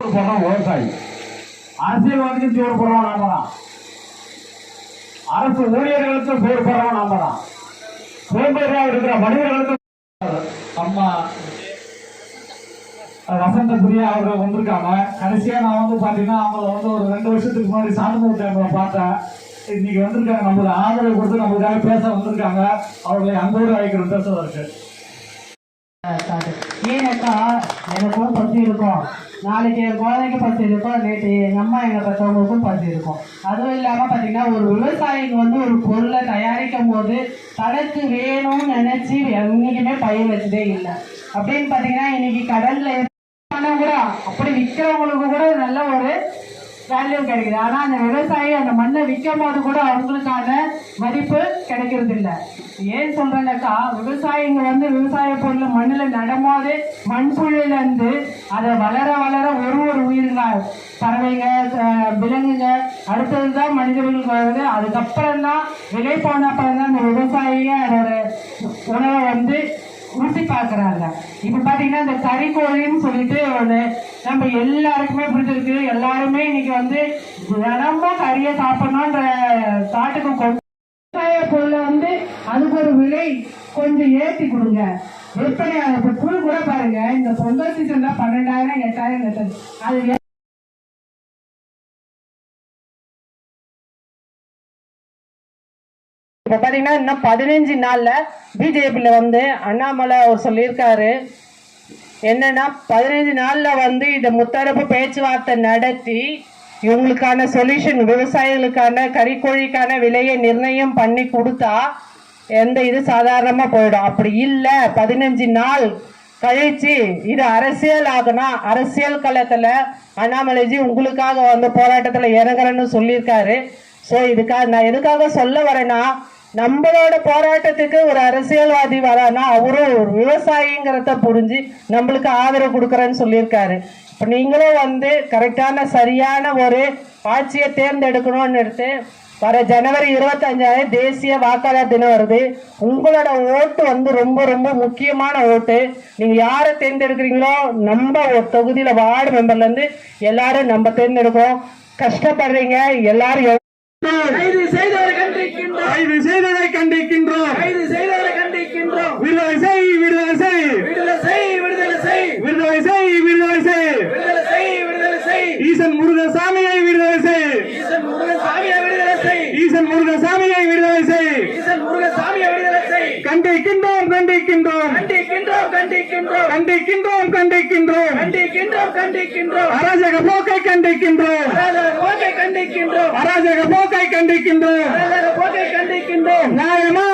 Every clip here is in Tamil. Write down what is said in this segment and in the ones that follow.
சோறு போடுறோம் விவசாயி அரசியல்வாதிக்கும் சோறு போடுறோம் நாம தான். அரசு ஊழியர்களுக்கும் சோறு போடுறோம் நாம தான். சோம்பேறியா இருக்கிற மனிதர்களுக்கும் அம்மா வசந்த பிரியா அவர்கள் வந்திருக்காங்க. கடைசியா நான் வந்து பாத்தீங்கன்னா அவங்கள வந்து ஒரு ரெண்டு வருஷத்துக்கு முன்னாடி சாந்தமூர் டைம்ல பார்த்தேன். இன்னைக்கு வந்திருக்காங்க நம்மளுக்கு ஆதரவு கொடுத்து நம்மளுக்காக பேச வந்திருக்காங்க. அவர்களை அன்போடு அழைக்கிறோம். பேசுவதற்கு. ஏன்னாக்கா எனக்கும் பசி இருக்கும். நாளைக்கு என் குழந்தைக்கு பசி இருக்கும். நேற்று எங்கள் அம்மா எங்கள் பெற்றவங்களுக்கும் பசி இருக்கும். அதுவும் இல்லாமல் பார்த்தீங்கன்னா ஒரு விவசாயிங்க வந்து ஒரு பொருளை தயாரிக்கும் போது தனக்கு வேணும்னு நினச்சி என்றைக்குமே பயிர் வச்சதே இல்லை. அப்படின்னு பார்த்தீங்கன்னா இன்னைக்கு கடலில் ஆனால் கூட அப்படி விற்கிறவங்களுக்கு கூட நல்ல ஒரு வேல்யூ கிடைக்குது. ஆனால் அந்த விவசாயி அந்த மண்ணை விற்கும் போது கூட அவங்களுக்கான மதிப்பு கிடைக்கிறது இல்லை ஏன் சொல்றேன்னாக்கா விவசாயிங்க வந்து விவசாய பொருள் மண்ணில் நடும்போது மண்புழுல இருந்து அதை வளர வளர ஒரு ஒரு உயிரினா பறவைங்க விலங்குங்க அடுத்தது தான் மனிதர்களுக்கு வருது அதுக்கப்புறம் தான் விலை போன அப்புறம் தான் அந்த விவசாயிய அதோட உணவை வந்து ருசி பார்க்குறாங்க. இப்போ பார்த்தீங்கன்னா இந்த கறிக்கோழின்னு சொல்லிட்டு ஒன்று நம்ம எல்லாருக்குமே பிடிச்சிருக்கு எல்லாருமே இன்னைக்கு வந்து தினமும் கறியை சாப்பிடணுன்ற தாட்டுக்கு கொண்டு விவசாய பொருளை வந்து அதுக்கு ஒரு விலை கொஞ்சம் ஏற்றி கொடுங்க. விற்பனை இப்போ புல் கூட பாருங்க இந்த பொங்கல் சீசன்ல பன்னெண்டாயிரம் எட்டாயிரம் கட்டுது அது இப்போ பார்த்தீங்கன்னா இன்னும் பதினஞ்சு நாளில் பிஜேபியில் வந்து அண்ணாமலை அவர் சொல்லியிருக்காரு. என்னன்னா பதினஞ்சு நாளில் வந்து இந்த முத்தரப்பு பேச்சுவார்த்தை நடத்தி இவங்களுக்கான சொல்யூஷன் விவசாயிகளுக்கான கறிக்கோழிக்கான விலையை நிர்ணயம் பண்ணி கொடுத்தா எந்த இது சாதாரணமாக போயிடும். அப்படி இல்லை. பதினஞ்சு நாள் கழிச்சு இது அரசியல் ஆகுனா அரசியல் களத்தில் அண்ணாமலைஜி உங்களுக்காக வந்து போராட்டத்தில் இறங்குறேன்னு சொல்லியிருக்காரு. ஸோ இதுக்காக நான் எதுக்காக சொல்ல வரேன்னா நம்மளோட போராட்டத்துக்கு ஒரு அரசியல்வாதி வரானா அவரும் ஒரு விவசாயிங்கிறத புரிஞ்சு நம்மளுக்கு ஆதரவு கொடுக்குறேன்னு சொல்லியிருக்காரு. இப்போ நீங்களும் வந்து கரெக்டான சரியான ஒரு ஆட்சியை தேர்ந்தெடுக்கணும்னு எடுத்து வர ஜனவரி இருபத்தஞ்சாயிரம் தேசிய வாக்காளர் தினம் வருது. உங்களோட ஓட்டு வந்து ரொம்ப ரொம்ப முக்கியமான ஓட்டு. நீங்கள் யாரை தேர்ந்தெடுக்கிறீங்களோ நம்ம ஒரு தொகுதியில் வார்டு மெம்பர்லேருந்து எல்லாரும் நம்ம தேர்ந்தெடுக்கிறோம். கஷ்டப்படுறீங்க எல்லாரும் எவ்வ- கண்டிக்கின்றோம் கைது செய்ததை கண்டிக்கின்றோம். கைது செய்தவரை கண்டிக்கின்றோம். கண்டிக்கின்றோம். கண்டிக்கின்றோம் கண்டிக்கின்றோம். கண்டிக்கின்றோம் கண்டிக்கின்றோம். அராஜக போக்கை கண்டிக்கின்றோம். போக்கை கண்டிக்கின்றோம். அராஜக போக்கை கண்டிக்கின்றோம். போக்கை கண்டிக்கின்றோம். நியாயமா?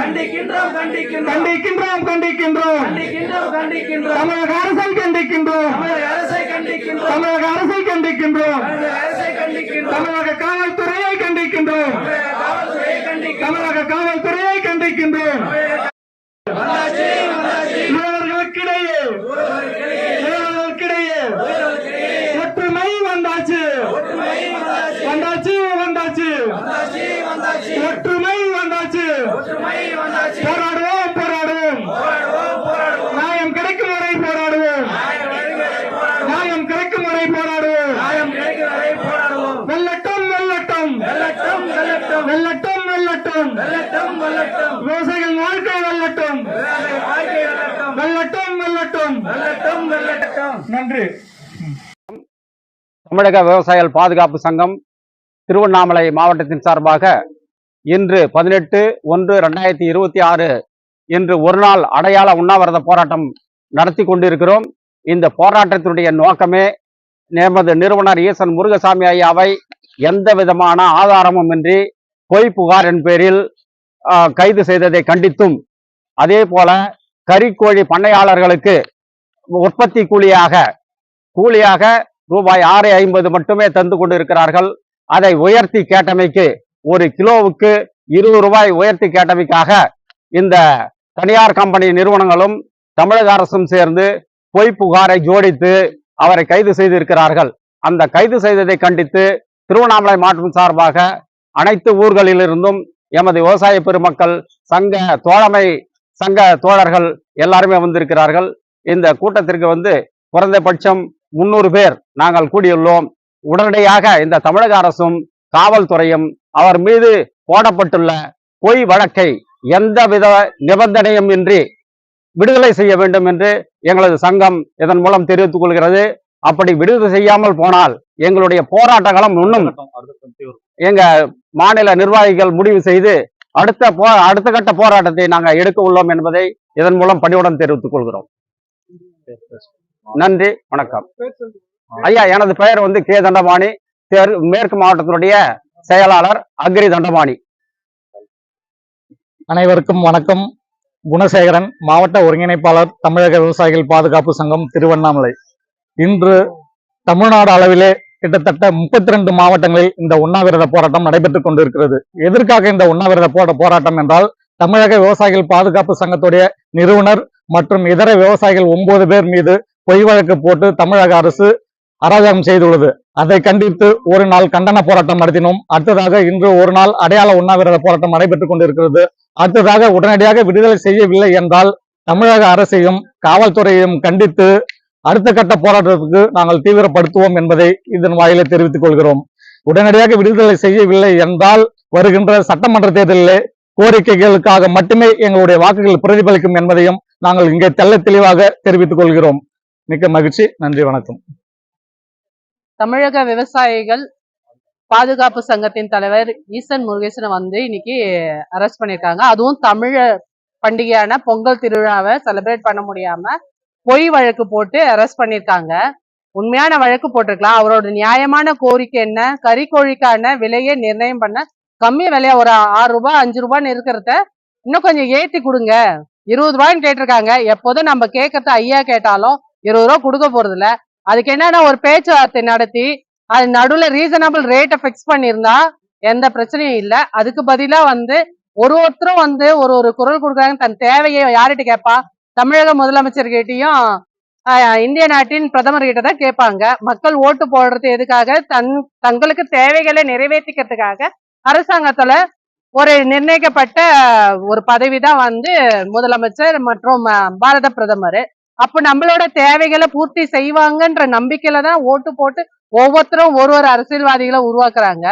கண்டிக்கின்றோம். கண்டிக்கின்றோம் கண்டிக்கின்றோம். தமிழக அரசை கண்டிக்கின்றோம். தமிழக அரசை கண்டிக்கின்றோம். தமிழக அரசை கண்டிக்கின்றோம் தமிழக அரசை கண்டிக்கின்றோம் தமிழக காவல்துறையை கண்டிக்கின்றோம் தமிழக காவல்துறையை கண்டிக்கின்றோம் தமிழக காவல்துறையை கண்டிக்கின்றோம் வந்தாச்சு வந்தாச்சு இவர்களுக்கிடையே வெல்லட்டும் வெல்லட்டும் வெல்லட்டும் விவசாயிகள் வெல்லட்டும் விவசாய வாழ்க்கை வெல்லட்டும் வெல்லட்டும் வெல்லட்டும் வெல்லட்டும் வெல்லட்டும் நன்றி. தமிழக விவசாயிகள் பாதுகாப்பு சங்கம் திருவண்ணாமலை மாவட்டத்தின் சார்பாக இன்று பதினெட்டு ஒன்று ரெண்டாயிரத்தி இருபத்தி ஆறு இன்று ஒரு நாள் அடையாள உண்ணாவிரத போராட்டம் நடத்தி கொண்டிருக்கிறோம். இந்த போராட்டத்தினுடைய நோக்கமே நமது நிறுவனர் ஈசன் முருகசாமி ஐயாவை எந்த விதமான ஆதாரமும் இன்றி பொய் புகாரின் பேரில் கைது செய்ததை கண்டித்தும் அதே போல கறிக்கோழி பண்ணையாளர்களுக்கு உற்பத்தி கூலியாக கூலியாக ரூபாய் ஆறு ஐம்பது மட்டுமே தந்து கொண்டிருக்கிறார்கள். அதை உயர்த்தி கேட்டமைக்கு ஒரு கிலோவுக்கு இருபது ரூபாய் உயர்த்தி கேட்டமைக்காக இந்த தனியார் கம்பெனி நிறுவனங்களும் தமிழக அரசும் சேர்ந்து பொய் புகாரை ஜோடித்து அவரை கைது செய்திருக்கிறார்கள். அந்த கைது செய்ததை கண்டித்து திருவண்ணாமலை மாவட்டம் சார்பாக அனைத்து ஊர்களிலிருந்தும் எமது விவசாய பெருமக்கள் சங்க தோழமை சங்க தோழர்கள் எல்லாருமே வந்திருக்கிறார்கள். இந்த கூட்டத்திற்கு வந்து குறைந்தபட்சம் முன்னூறு பேர் நாங்கள் கூடியுள்ளோம். உடனடியாக இந்த தமிழக அரசும் காவல்துறையும் அவர் மீது போடப்பட்டுள்ள பொய் வழக்கை எந்தவித நிபந்தனையும் இன்றி விடுதலை செய்ய வேண்டும் என்று எங்களது சங்கம் இதன் மூலம் தெரிவித்துக் கொள்கிறது. அப்படி விடுதலை செய்யாமல் போனால் எங்களுடைய போராட்டங்களும் இன்னும் எங்க மாநில நிர்வாகிகள் முடிவு செய்து அடுத்த போ அடுத்த கட்ட போராட்டத்தை நாங்கள் எடுக்க உள்ளோம் என்பதை இதன் மூலம் பணிவுடன் தெரிவித்துக் கொள்கிறோம். நன்றி வணக்கம். ஐயா எனது பெயர் வந்து கே. தண்டபாணி. மேற்கு மாவட்டத்தினுடைய செயலாளர் அக்ரி தண்டபாணி. அனைவருக்கும் வணக்கம். குணசேகரன் மாவட்ட ஒருங்கிணைப்பாளர் தமிழக விவசாயிகள் பாதுகாப்பு சங்கம் திருவண்ணாமலை. இன்று தமிழ்நாடு அளவிலே கிட்டத்தட்ட முப்பத்தி ரெண்டு மாவட்டங்களில் இந்த உண்ணாவிரத போராட்டம் நடைபெற்றுக் கொண்டிருக்கிறது. எதற்காக இந்த உண்ணாவிரத போட போராட்டம் என்றால் தமிழக விவசாயிகள் பாதுகாப்பு சங்கத்துடைய நிறுவனர் மற்றும் இதர விவசாயிகள் ஒன்பது பேர் மீது பொய் வழக்கு போட்டு தமிழக அரசு அராஜகம் செய்துள்ளது. அதை கண்டித்து ஒரு நாள் கண்டன போராட்டம் நடத்தினோம். அடுத்ததாக இன்று ஒரு நாள் அடையாள உண்ணாவிரத போராட்டம் நடைபெற்றுக் கொண்டிருக்கிறது. அடுத்ததாக உடனடியாக விடுதலை செய்யவில்லை என்றால் தமிழக அரசையும் காவல்துறையையும் கண்டித்து அடுத்த கட்ட போராட்டத்துக்கு நாங்கள் தீவிரப்படுத்துவோம் என்பதை இதன் வாயிலே தெரிவித்துக் கொள்கிறோம். உடனடியாக விடுதலை செய்யவில்லை என்றால் வருகின்ற சட்டமன்ற தேர்தலிலே கோரிக்கைகளுக்காக மட்டுமே எங்களுடைய வாக்குகள் பிரதிபலிக்கும் என்பதையும் நாங்கள் இங்கே தெள்ள தெளிவாக தெரிவித்துக் கொள்கிறோம். மிக்க மகிழ்ச்சி நன்றி வணக்கம். தமிழக விவசாயிகள் பாதுகாப்பு சங்கத்தின் தலைவர் ஈசன் முருகேசனை வந்து இன்னைக்கு அரெஸ்ட் பண்ணியிருக்காங்க. அதுவும் தமிழ பண்டிகையான பொங்கல் திருவிழாவை செலிப்ரேட் பண்ண முடியாம பொய் வழக்கு போட்டு அரெஸ்ட் பண்ணியிருக்காங்க உண்மையான வழக்கு போட்டிருக்கலாம். அவரோட நியாயமான கோரிக்கை என்ன? கறிக்கோழிக்கான விலையை நிர்ணயம் பண்ண கம்மி விலையா? ஒரு ஆறு ரூபாய் அஞ்சு ரூபான்னு இருக்கிறத இன்னும் கொஞ்சம் ஏத்தி கொடுங்க. இருபது ரூபாய்ன்னு கேட்டிருக்காங்க. எப்போதும் நம்ம கேட்கறத ஐயா கேட்டாலும் இருபது ரூபா கொடுக்க போறது இல்ல அதுக்கு என்னன்னா ஒரு பேச்சுவார்த்தை நடத்தி அது நடுவுல ரீசனபிள் ரேட்டை ஃபிக்ஸ் பண்ணியிருந்தா எந்த பிரச்சனையும் இல்லை. அதுக்கு பதிலா வந்து ஒரு ஒருத்தரும் வந்து ஒரு ஒரு குரல் கொடுக்குறாங்க. தன் தேவையை யார்கிட்ட கேட்பா? தமிழக முதலமைச்சர்கிட்டையும் இந்திய நாட்டின் பிரதமர் கிட்ட தான் கேட்பாங்க. மக்கள் ஓட்டு போடுறது எதுக்காக? தன் தங்களுக்கு தேவைகளை நிறைவேற்றிக்கிறதுக்காக அரசாங்கத்துல ஒரு நிர்ணயிக்கப்பட்ட ஒரு பதவி தான் வந்து முதலமைச்சர் மற்றும் பாரத பிரதமர். அப்ப நம்மளோட தேவைகளை பூர்த்தி செய்வாங்கன்ற நம்பிக்கையில தான் ஓட்டு போட்டு ஒவ்வொருத்தரும் ஒரு ஒரு அரசியல்வாதிகளை உருவாக்குறாங்க.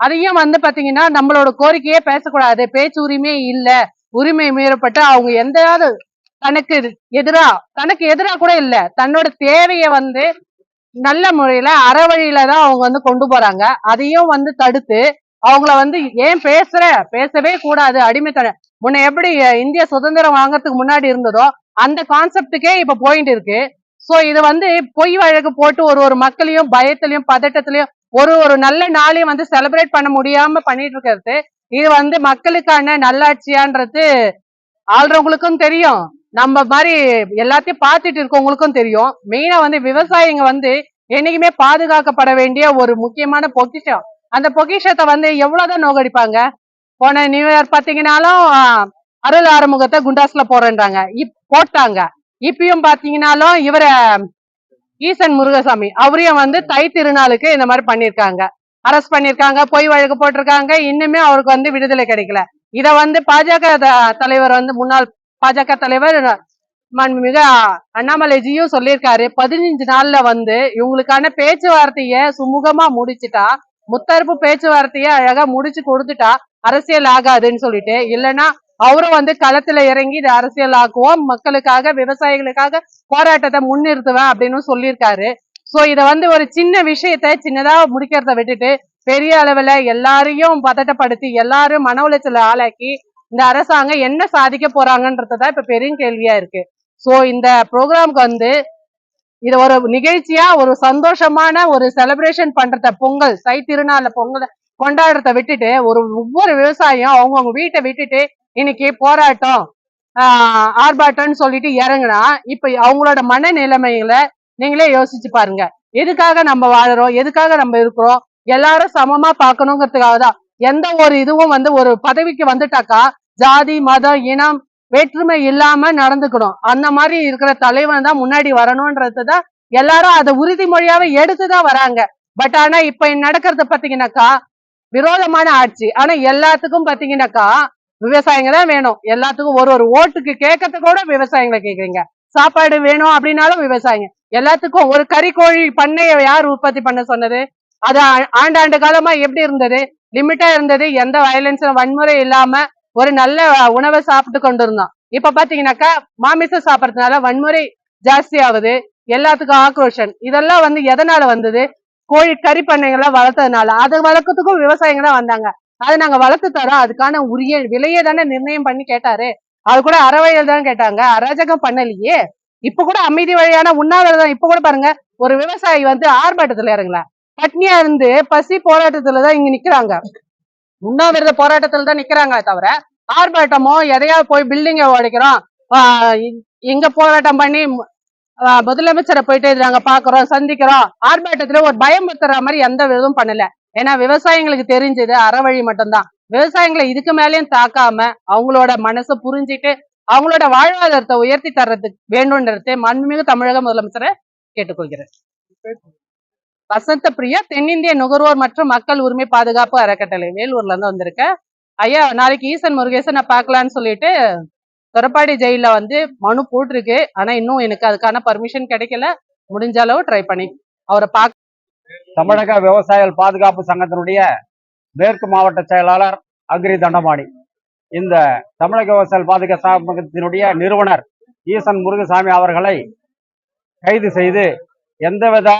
அதையும் வந்து பாத்தீங்கன்னா நம்மளோட கோரிக்கையே பேசக்கூடாது. பேச்சு உரிமை இல்லை. உரிமை மீறப்பட்டு அவங்க எந்தாவது தனக்கு எதிரா தனக்கு எதிரா கூட இல்ல. தன்னோட தேவையை வந்து நல்ல முறையில அறவழியில தான் அவங்க வந்து கொண்டு போறாங்க. அதையும் வந்து தடுத்து அவங்கள வந்து ஏன் பேசுற? பேசவே கூடாது அடிமைத்தன முன்ன எப்படி இந்திய சுதந்திரம் வாங்குறதுக்கு முன்னாடி இருந்ததோ அந்த கான்செப்டுக்கே இப்ப போயிட்டு இருக்கு. சோ இது வந்து பொய் வழக்கு போட்டு ஒரு ஒரு மக்களையும் பயத்திலையும் பதட்டத்திலையும் ஒரு ஒரு நல்ல நாளையும் வந்து செலிப்ரேட் பண்ண முடியாம பண்ணிட்டு இருக்கிறது இது வந்து மக்களுக்கான நல்லாட்சியான்றது ஆள்றவங்களுக்கும் தெரியும். நம்ம மாதிரி எல்லாத்தையும் பார்த்துட்டு இருக்கவங்களுக்கும் தெரியும். மெயினா வந்து விவசாயிங்க வந்து என்னைக்குமே பாதுகாக்கப்பட வேண்டிய ஒரு முக்கியமான பொக்கிஷம். அந்த பொக்கிஷத்தை வந்து எவ்வளவுதான் நோகடிப்பாங்க போன நியூ இயர் பாத்தீங்கன்னாலும் அருள் ஆறுமுகத்தை குண்டாஸ்ல போறேன்றாங்க. இப் போட்டாங்க. இப்பயும் பாத்தீங்கன்னாலும் இவர ஈசன் முருகசாமி அவரையும் வந்து தை திருநாளுக்கு இந்த மாதிரி பண்ணிருக்காங்க அரெஸ்ட் பண்ணிருக்காங்க பொய் வழக்கு போட்டிருக்காங்க. இன்னுமே அவருக்கு வந்து விடுதலை கிடைக்கல. இத வந்து பாஜக த- தலைவர் வந்து முன்னாள் பாஜக தலைவர் மிக அண்ணாமலைஜியும் சொல்லியிருக்காரு. பதினஞ்சு நாள்ல வந்து இவங்களுக்கான பேச்சுவார்த்தைய சுமூகமா முடிச்சுட்டா முத்தரப்பு பேச்சுவார்த்தைய அழகா முடிச்சு கொடுத்துட்டா அரசியல் ஆகாதுன்னு சொல்லிட்டு இல்லைன்னா அவரும் வந்து களத்துல இறங்கி இது அரசியல் ஆக்குவோம் மக்களுக்காக விவசாயிகளுக்காக போராட்டத்தை முன்னிறுத்துவேன் அப்படின்னு சொல்லியிருக்காரு. சோ இத வந்து ஒரு சின்ன விஷயத்த சின்னதா முடிக்கிறத விட்டுட்டு பெரிய அளவுல எல்லாரையும் பதட்டப்படுத்தி எல்லாரும் மன உளைச்சல ஆளாக்கி இந்த அரசாங்கம் என்ன சாதிக்க போறாங்கன்றதுதான் இப்ப பெரிய கேள்வியா இருக்கு. சோ இந்த ப்ரோக்ராம்க்கு வந்து இது ஒரு நிகழ்ச்சியா ஒரு சந்தோஷமான ஒரு செலிப்ரேஷன் பண்றத பொங்கல் தை திருநாள்ல பொங்கல் கொண்டாடுறத விட்டுட்டு ஒரு ஒவ்வொரு விவசாயியும் அவங்கவுங்க வீட்டை விட்டுட்டு இன்னைக்கு போராட்டம் ஆஹ் ஆர்ப்பாட்டம்னு சொல்லிட்டு இறங்குனா இப்ப அவங்களோட மன நிலைமைகளை நீங்களே யோசிச்சு பாருங்க. எதுக்காக நம்ம வாழறோம்? எதுக்காக நம்ம இருக்கிறோம்? எல்லாரும் சமமா பார்க்கணுங்கிறதுக்காக தான் எந்த ஒரு இதுவும் வந்து ஒரு பதவிக்கு வந்துட்டாக்கா ஜாதி மதம் இனம் வேற்றுமை இல்லாம நடந்துக்கணும். அந்த மாதிரி இருக்கிற தலைவன் தான் முன்னாடி வரணும்ன்றதுதான் எல்லாரும் அதை உறுதிமொழியாவே எடுத்துதான் வராங்க. பட் ஆனா இப்ப நடக்கிறது பாத்தீங்கன்னாக்கா விரோதமான ஆட்சி. ஆனா எல்லாத்துக்கும் பாத்தீங்கன்னாக்கா விவசாயிங்க தான் வேணும். எல்லாத்துக்கும் ஒரு ஒரு ஓட்டுக்கு கேட்கறது கூட விவசாயிகளை கேக்குறீங்க சாப்பாடு வேணும் அப்படின்னாலும் விவசாயிங்க. எல்லாத்துக்கும் ஒரு கறிக்கோழி பண்ணைய யார் உற்பத்தி பண்ண சொன்னது? அது ஆண்டாண்டு காலமா எப்படி இருந்தது? லிமிட்டா இருந்தது. எந்த வயலன்ஸும் வன்முறை இல்லாம ஒரு நல்ல உணவை சாப்பிட்டு கொண்டு இருந்தோம் இப்ப பாத்தீங்கன்னாக்கா மாமிசம் சாப்பிட்றதுனால வன்முறை ஜாஸ்தி ஆகுது. எல்லாத்துக்கும் ஆக்ரோஷன். இதெல்லாம் வந்து எதனால வந்தது? கோழி கறி பண்ணைகள்லாம் வளர்த்ததுனால. அது வளர்க்கறதுக்கும் விவசாயிங்க தான் வந்தாங்க. அதை நாங்க வளர்த்து தரோம். அதுக்கான உரிய விலையை தானே நிர்ணயம் பண்ணி கேட்டாரு. அது கூட அறவையில் தான் கேட்டாங்க. அராஜகம் பண்ணலையே. இப்ப கூட அமைதி வழியான உண்ணாவிரதம். இப்ப கூட பாருங்க ஒரு விவசாயி வந்து ஆர்ப்பாட்டத்துல இறங்கலாம் பட்னியா இருந்து பசி போராட்டத்துல தான் இங்க நிக்கிறாங்க. உண்ணாவிரத போராட்டத்துல தான் நிக்கிறாங்களே தவிர ஆர்ப்பாட்டமோ எதையா போய் பில்டிங்க உடைக்கிறோம். இங்க போராட்டம் பண்ணி முதலமைச்சரை போயிட்டு நாங்க பாக்குறோம் சந்திக்கிறோம். ஆர்ப்பாட்டத்துல ஒரு பயமுறுத்துற மாதிரி எந்த இதுவும் பண்ணல. ஏன்னா விவசாயிங்களுக்கு தெரிஞ்சது அறவழி மட்டும்தான். விவசாயிகளை இதுக்கு மேலயும் தாக்காம அவங்களோட மனசை புரிஞ்சிட்டு அவங்களோட வாழ்வாதாரத்தை உயர்த்தி தர்றதுக்கு வேண்டும்ன்றது மண்மிகு தமிழக முதலமைச்சரை கேட்டுக்கொள்கிறேன். வசந்த பிரியா தென்னிந்திய நுகர்வோர் மற்றும் மக்கள் உரிமை பாதுகாப்பு அறக்கட்டளை வேலூர்ல இருந்து வந்திருக்கேன் ஐயா நாளைக்கு ஈசன் முருகேசன் நான் பார்க்கலான்னு சொல்லிட்டு தொரப்பாடி ஜெயில வந்து மனு போட்டிருக்கு. ஆனா இன்னும் எனக்கு அதுக்கான பர்மிஷன் கிடைக்கல. முடிஞ்ச அளவு ட்ரை பண்ணி அவரை பார்க்க தமிழக விவசாயிகள் பாதுகாப்பு சங்கத்தினுடைய மேற்கு மாவட்ட செயலாளர் அக்ரி தண்டமாணி இந்த தமிழக விவசாயிகள் பாதுகாப்பு சங்கத்தினுடைய நிறுவனர் ஈசன் முருகசாமி அவர்களை கைது செய்து எந்தவித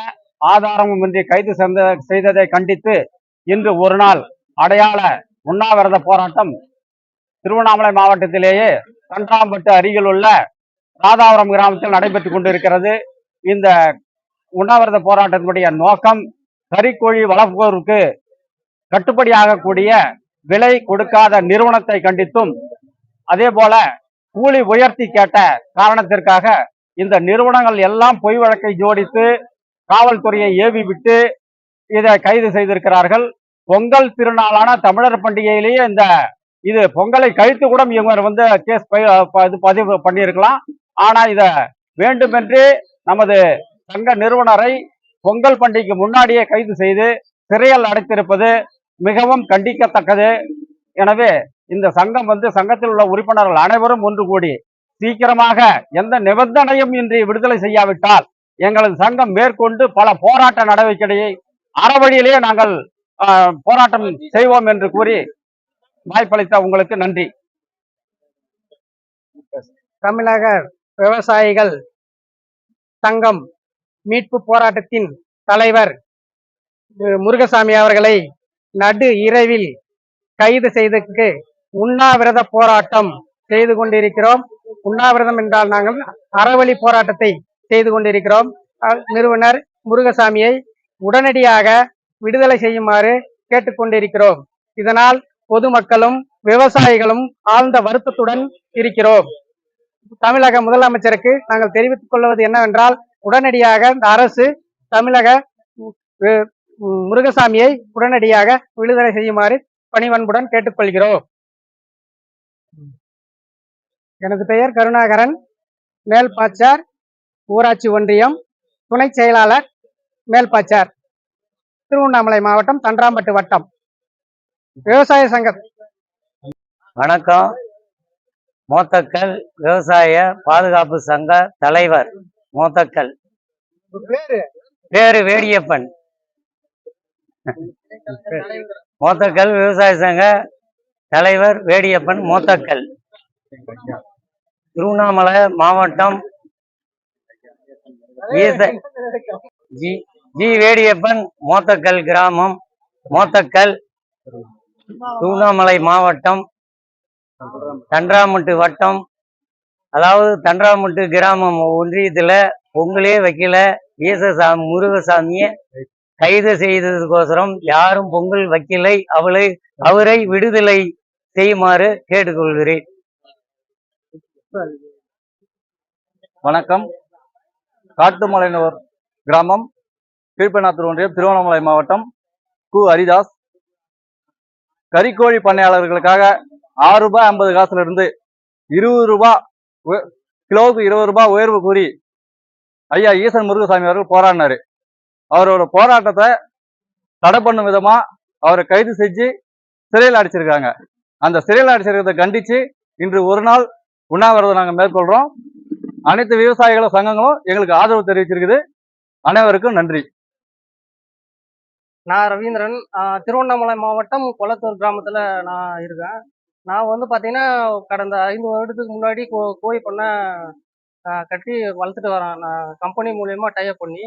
ஆதாரமும் இன்றி கைது செய்ததை கண்டித்து இன்று ஒரு நாள் அடையாள உண்ணாவிரத போராட்டம் திருவண்ணாமலை மாவட்டத்திலேயே கன்றாம்பட்டு அருகில் உள்ள ராதாபுரம் கிராமத்தில் நடைபெற்று கொண்டிருக்கிறது. இந்த உண்ணாவிரத போராட்டத்தினுடைய நோக்கம் கறிக்கோழி வளர்ப்போருக்கு கட்டுப்படியாகக்கூடிய விலை கொடுக்காத நிறுவனத்தை கண்டித்தும் அதே போல கூலி உயர்த்தி கேட்ட காரணத்திற்காக இந்த நிறுவனங்கள் எல்லாம் பொய் வழக்கை ஜோடித்து காவல்துறையை ஏவி விட்டு இதை கைது செய்திருக்கிறார்கள். பொங்கல் திருநாளான தமிழர் பண்டிகையிலேயே இந்த இது பொங்கலை கழித்து கூட இவங்க வந்து கேஸ் இது பதிவு பண்ணியிருக்கலாம். ஆனா இத வேண்டுமென்று நமது சங்க நிறுவனரை பொங்கல் பண்டிகைக்கு முன்னாடியே கைது செய்து சிறையில் அடைத்திருப்பது மிகவும் கண்டிக்கத்தக்கது. எனவே இந்த சங்கம் வந்து சங்கத்தில் உள்ள உறுப்பினர்கள் அனைவரும் ஒன்று கூடி சீக்கிரமாக எந்த நிபந்தனையும் இன்றி விடுதலை செய்யாவிட்டால் எங்களது சங்கம் மேற்கொண்டு பல போராட்ட நடவடிக்கையை அறவழியிலேயே நாங்கள் போராட்டம் செய்வோம் என்று கூறி வாய்ப்பளித்த உங்களுக்கு நன்றி. தமிழக விவசாயிகள் சங்கம் மீட்பு போராட்டத்தின் தலைவர் முருகசாமி அவர்களை நடு இரவில் கைது செய்ததுக்கு உண்ணாவிரத போராட்டம் செய்து கொண்டிருக்கிறோம். உண்ணாவிரதம் என்றால் நாங்கள் அறவழி போராட்டத்தை செய்து கொண்டிருக்கிறோம். நிறுவனர் முருகசாமியை உடனடியாக விடுதலை செய்யுமாறு கேட்டுக்கொண்டிருக்கிறோம். இதனால் பொதுமக்களும் விவசாயிகளும் ஆழ்ந்த வருத்தத்துடன் இருக்கிறோம். தமிழக முதலமைச்சருக்கு நாங்கள் தெரிவித்துக் கொள்வது என்னவென்றால் உடனடியாக இந்த அரசு தமிழக முருகசாமியை உடனடியாக விடுதலை செய்யுமாறு பணிவன்புடன் கேட்டுக்கொள்கிறோம். எனது பெயர் கருணாகரன் மேல்பாச்சார் ஊராட்சி ஒன்றியம் துணை செயலாளர் மேல்பாச்சார் திருவண்ணாமலை மாவட்டம் தன்றாம்பட்டு வட்டம். விவசாய சங்க வணக்கம். மோத்தக்கல் விவசாய பாதுகாப்பு சங்க தலைவர் மோத்தக்கல். பேரு? வேடியப்பன். மோத்தக்கல் விவசாய சங்க தலைவர் வேடியப்பன் மோத்தக்கல். திருவண்ணாமலை மாவட்டம் ஜி ஜி வேடியப்பன் மோத்தக்கல் கிராமம் மோத்தக்கல் திருவண்ணாமலை மாவட்டம் தன்றாமுட்டு வட்டம். அதாவது தன்றாமுட்டு கிராமம் ஒன்றியத்துல பொங்கலே வைக்கல. ஈசசாமி முருகசாமியை கைது செய்ததுக்கோசரம் யாரும் பொங்கல் வைக்கலை. அவளை அவரை விடுதலை செய்யுமாறு கேட்டுக்கொள்கிறேன். வணக்கம். காட்டுமலைநவர் கிராமம் கீழ்பெண்ணாத்தூர் ஒன்றியம் திருவண்ணாமலை மாவட்டம் கு. ஹரிதாஸ். கறிக்கோழி பண்ணையாளர்களுக்காக ஆறு ரூபாய் ஐம்பது காசுல இருந்து இருபது ரூபாய் கிலோவுக்கு இருபது ரூபாய் உயர்வு கூறி ஐயா ஈசன் முருகசாமி அவர்கள் போராடினாரு. அவரோட போராட்டத்தை தடை பண்ணும் விதமா அவரை கைது செஞ்சு சிறையில் அடிச்சிருக்காங்க. அந்த சிறையில் அடிச்சிருக்கிறத கண்டிச்சு இன்று ஒரு நாள் உண்ணாவிரதம் நாங்கள் மேற்கொள்றோம். அனைத்து விவசாயிகளும் சங்கங்களும் எங்களுக்கு ஆதரவு தெரிவிச்சிருக்குது. அனைவருக்கும் நன்றி. நான் ரவீந்திரன். திருவண்ணாமலை மாவட்டம் கொளத்தூர் கிராமத்தில் நான் இருக்கேன். நான் வந்து பார்த்தீங்கன்னா கடந்த ஐந்து வருடத்துக்கு முன்னாடி கோ கோழி பண்ணை கட்டி வளர்த்துட்டு வரேன் நான் கம்பெனி மூலயமா டைப் பண்ணி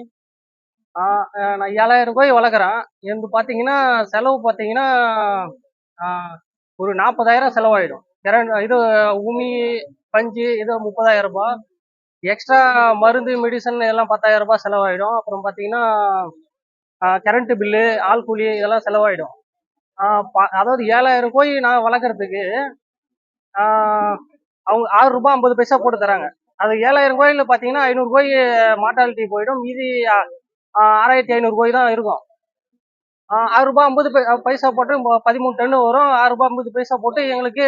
நான் ஏழாயிரம் கோழி வளர்க்குறேன். எனக்கு பார்த்தீங்கன்னா செலவு பார்த்தீங்கன்னா ஒரு நாற்பதாயிரம் செலவாயிடும். இது உமி பஞ்சு இது முப்பதாயிரம் ரூபாய். எக்ஸ்ட்ரா மருந்து மெடிசன் எல்லாம் பத்தாயிரம் ரூபாய் செலவாயிடும். அப்புறம் பார்த்தீங்கன்னா கரண்ட்டு பில்லு ஆள் கூலி இதெல்லாம் செலவாயிடும். அதாவது ஏழாயிரம் கோழி நான் வளர்க்குறதுக்கு அவங்க ஆறு ரூபாய் ஐம்பது பைசா போட்டு தராங்க. அது ஏழாயிரம் கோயிலில் பார்த்தீங்கன்னா ஐநூறு கோயில் மார்டாலிட்டி போயிடும். மீதி ஆறாயிரத்தி ஐநூறு கோயில் தான் இருக்கும். ஆறு ரூபாய் ஐம்பது பை- பைசா போட்டு பதிமூணு டன்னு வரும். ஆறு ரூபாய் ஐம்பது பைசா போட்டு எங்களுக்கு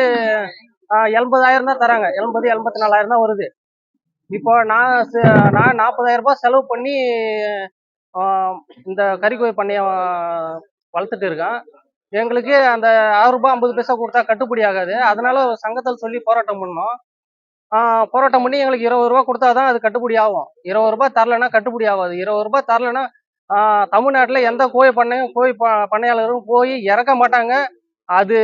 எண்பதாயிரம் தான் தராங்க. எண்பது எண்பத்தி நாலாயிரம் தான் வருது. இப்போ நான் நான் நாற்பதாயிரம் ரூபாய் செலவு பண்ணி இந்த கறிக்கோழி பண்ணைய வளர்த்துட்டு இருக்கேன். எங்களுக்கு அந்த ஆறு ரூபாய் ஐம்பது பைசா கொடுத்தா கட்டுப்படி ஆகாது. அதனால சங்கத்தில் சொல்லி போராட்டம் பண்ணோம். போராட்டம் பண்ணி எங்களுக்கு இருபது ரூபா கொடுத்தா தான் அது கட்டுப்படி ஆகும். இருபது ரூபாய் தரலன்னா கட்டுப்படி ஆகாது. இருபது ரூபாய் தரலன்னா தமிழ்நாட்டில் எந்த கோழி பண்ணையும் கோழி ப- பண்ணையாளரும் போய் இறக்க மாட்டாங்க. அது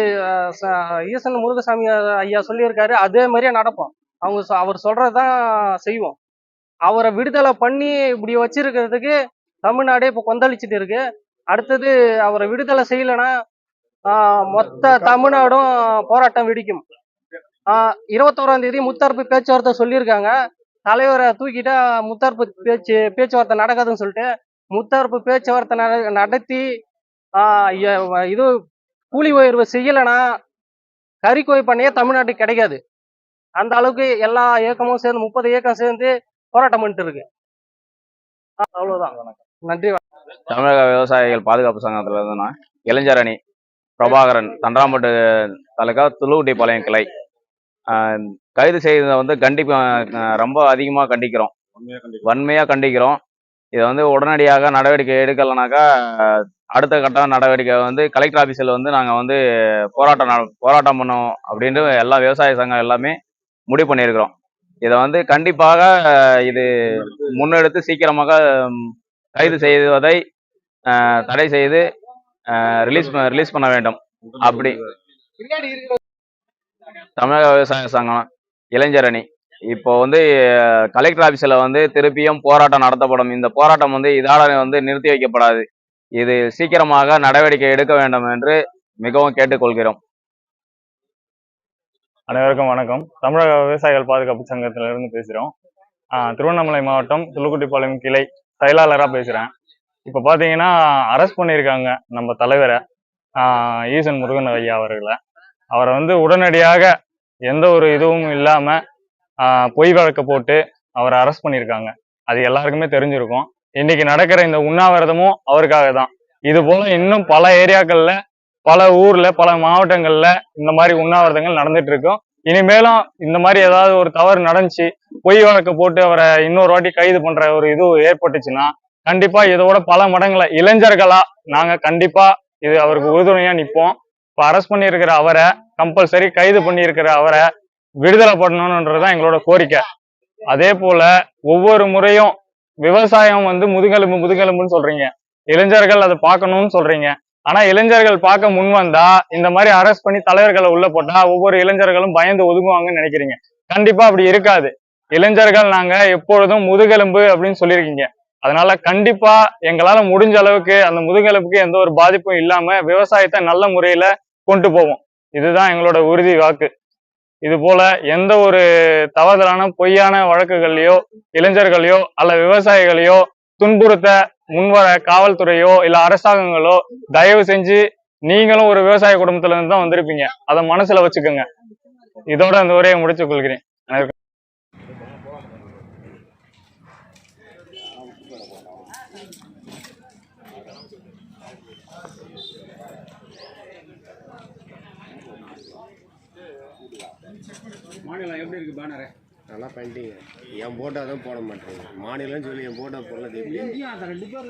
ஈசன் முருகசாமி ஐயா சொல்லியிருக்காரு. அதே மாதிரியே நடப்போம் அவங்க சொ- அவர் சொல்றதுதான் செய்வோம். அவரை விடுதலை பண்ணி இப்படி வச்சிருக்கிறதுக்கு தமிழ்நாடே இப்போ கொந்தளிச்சுட்டு இருக்கு. அடுத்தது அவரை விடுதலை செய்யலைன்னா மொத்த தமிழ்நாடும் போராட்டம் வெடிக்கும். இருபத்தோராம் தேதி முத்தரப்பு பேச்சுவார்த்தை சொல்லியிருக்காங்க. தலைவரை தூக்கிட்டா முத்தரப்பு பேச்சு பேச்சுவார்த்தை நடக்காதுன்னு சொல்லிட்டு முத்தரப்பு பேச்சுவார்த்தை நட- நடத்தி இது கூலி உயர்வு செய்யலைன்னா கறிக்கோய் பண்ணையே தமிழ்நாட்டுக்கு கிடைக்காது. அந்த அளவுக்கு எல்லா இயக்கமும் சேர்ந்து முப்பது இயக்கம் சேர்ந்து போராட்டம் பண்ணிட்டு இருக்கு அவ்வளவுதான். நன்றி. தமிழக விவசாயிகள் பாதுகாப்பு சங்கத்துல இருந்து நான் இளைஞர் அணி பிரபாகரன் தண்டராம்பட்டு துளுகுட்டி பாளையம் கிளை. கைது செய்ததை வந்து கண்டிப்பா ரொம்ப அதிகமாக கண்டிக்கிறோம். வன்மையாக கண்டிக்கிறோம். இதை வந்து உடனடியாக நடவடிக்கை எடுக்கலைனாக்கா அடுத்த கட்ட நடவடிக்கை வந்து கலெக்டர் ஆஃபீஸில் வந்து நாங்கள் வந்து போராட்டம் போராட்டம் பண்ணோம் அப்படின்ட்டு எல்லா விவசாய சங்கம் எல்லாமே முடிவு பண்ணியிருக்கிறோம். இதை வந்து கண்டிப்பாக இது முன்னெடுத்து சீக்கிரமாக கைது செய்வதை தடை செய்து ரிலீஸ் ரிலீஸ் பண்ண வேண்டும். அப்படி. தமிழக விவசாய சங்கம் இளைஞர் அணி. இப்போ வந்து கலெக்டர் ஆஃபீஸில் வந்து திருப்பியும் போராட்டம் நடத்தப்படும். இந்த போராட்டம் வந்து இதோட வந்து நிறுத்தி வைக்கப்படாது. இது சீக்கிரமாக நடவடிக்கை எடுக்க வேண்டும் என்று மிகவும் கேட்டுக்கொள்கிறோம். அனைவருக்கும் வணக்கம். தமிழக விவசாயிகள் பாதுகாப்பு சங்கத்திலிருந்து பேசுகிறோம் திருவண்ணாமலை மாவட்டம் துளுக்குட்டிப்பாளையம் கிளை செயலாளராக பேசுகிறேன் இப்போ பார்த்தீங்கன்னா அரெஸ்ட் பண்ணியிருக்காங்க நம்ம தலைவரை ஈசன் முருகன் ஐயா அவர்களை. அவரை வந்து உடனடியாக எந்த ஒரு இதுவும் இல்லாமல் பொய் வழக்கை போட்டு அவரை அரெஸ்ட் பண்ணியிருக்காங்க. அது எல்லாருக்குமே தெரிஞ்சிருக்கும். இன்னைக்கு நடக்கிற இந்த உண்ணாவிரதமும் அவருக்காக தான் இது போல இன்னும் பல ஏரியாக்கள்ல பல ஊர்ல பல மாவட்டங்கள்ல இந்த மாதிரி உண்ணாவிரதங்கள் நடந்துட்டு இருக்கும். இனிமேலும் இந்த மாதிரி ஏதாவது ஒரு தவறு நடந்துச்சு பொய் வழக்கு போட்டு அவரை இன்னொரு வாட்டி கைது பண்ற ஒரு இது ஏற்பட்டுச்சுன்னா கண்டிப்பா இதோட பல மடங்களை இளைஞர்களா நாங்க கண்டிப்பா இது அவருக்கு உறுதுணையா நிற்போம் இப்போ அரெஸ்ட் பண்ணியிருக்கிற அவரை கம்பல்சரி கைது பண்ணியிருக்கிற அவரை விடுதலை பண்ணணுன்றதுதான் எங்களோட கோரிக்கை. அதே போல ஒவ்வொரு முறையும் விவசாயம் வந்து முதுகெலும்பு முதுகெலும்புன்னு சொல்றீங்க. இளைஞர்கள் அதை பார்க்கணும்னு சொல்றீங்க. ஆனா இளைஞர்கள் பார்க்க முன் வந்தா இந்த மாதிரி அரெஸ்ட் பண்ணி தலைவர்களை உள்ள போட்டா ஒவ்வொரு இளைஞர்களும் பயந்து ஒதுங்குவாங்கன்னு நினைக்கிறீங்க. கண்டிப்பா அப்படி இருக்காது. இளைஞர்கள் நாங்க எப்பொழுதும் முதுகெலும்பு அப்படின்னு சொல்லியிருக்கீங்க. அதனால கண்டிப்பா எங்களால முடிஞ்ச அளவுக்கு அந்த முதுகெலும்புக்கு எந்த ஒரு பாதிப்பும் இல்லாம விவசாயத்தை நல்ல முறையில கொண்டு போவோம். இதுதான் எங்களோட உறுதி வாக்கு. இது போல எந்த ஒரு தவறுதலான பொய்யான வழக்குகள்லையோ இளைஞர்களையோ அல்ல விவசாயிகளையோ துன்புறுத்த முன்வர காவல்துறையோ இல்ல அரசாங்கங்களோ தயவு செஞ்சு நீங்களும் ஒரு விவசாய குடும்பத்துல இருந்து தான் வந்திருப்பீங்க. அதை மனசுல வச்சுக்கோங்க. இதோட அந்த உரையை முடித்துக் கொள்கிறேன். மாநிலம் எப்படி இருக்கு பேனரு நல்லா பண்ணிட்டீங்க. என் போட்டோ தான் போட மாட்டேங்க மாநிலம்னு சொல்லி என் போட்டோ போடல தெரியும்